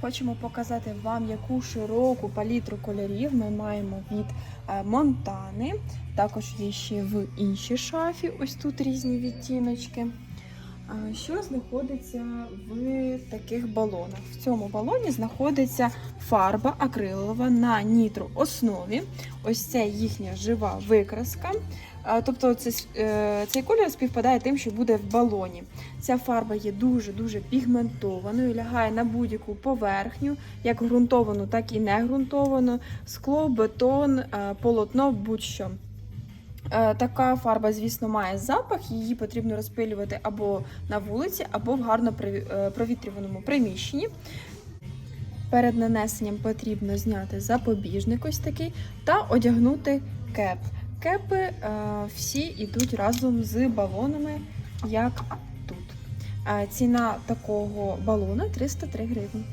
Хочемо показати вам, яку широку палітру кольорів ми маємо від е, Монтани. Також є ще в іншій шафі. Ось тут різні відтіночки. Що знаходиться в таких балонах? В цьому балоні знаходиться фарба акрилова на нітро основі. Ось це їхня жива викраска. Тобто е, цей колір співпадає тим, що буде в балоні. Ця фарба є дуже-дуже пігментованою, лягає на будь-яку поверхню, як ґрунтовану, так і не ґрунтовану, скло, бетон, полотно, будь-що. Е, Така фарба, звісно, має запах, її потрібно розпилювати або на вулиці, або в гарно е, провітрюваному приміщенні. Перед нанесенням потрібно зняти запобіжник ось такий та одягнути кеп. Кепи е, всі йдуть разом з балонами, як тут. Ціна такого балона 303 гривні.